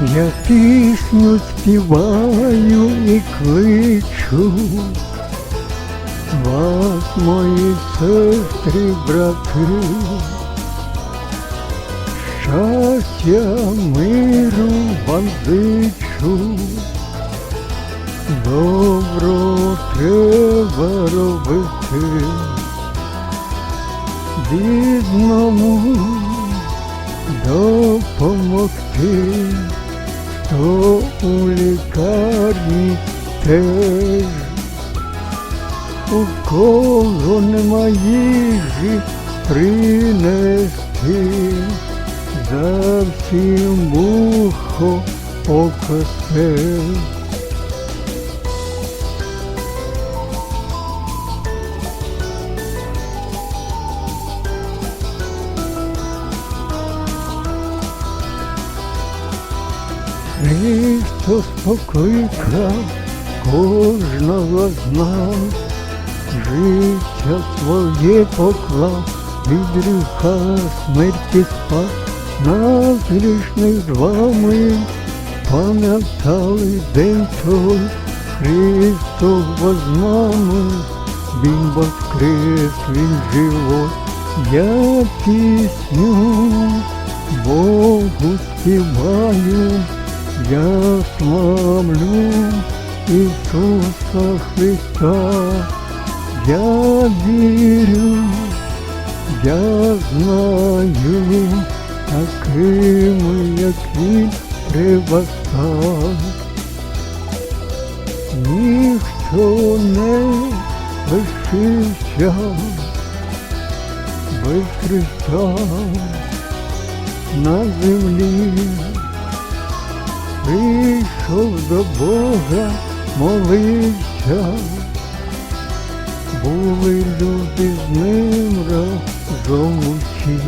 Я пісню співаю і кличу. Вас, мої сестри, брати, щастя, миру вам зичу, добро треба робити, бідному допомогти, то у лікарні теж. У кого нема їжі принести, за всім вухо окосе. Христос покликав кожного з нас, життя своє поклав, від гріха смерті спас, нас грішних з вами, пам'ятали день той, Христос нами, Він воскрес, Він живот, я пісню Богу співаю, я славлю Ісуса Христа, я вірю, я знаю, такими, як він треба. Ніхто не лишився без Христа на землі. Прийшов до Бога, молився, були люди з ним разом усі.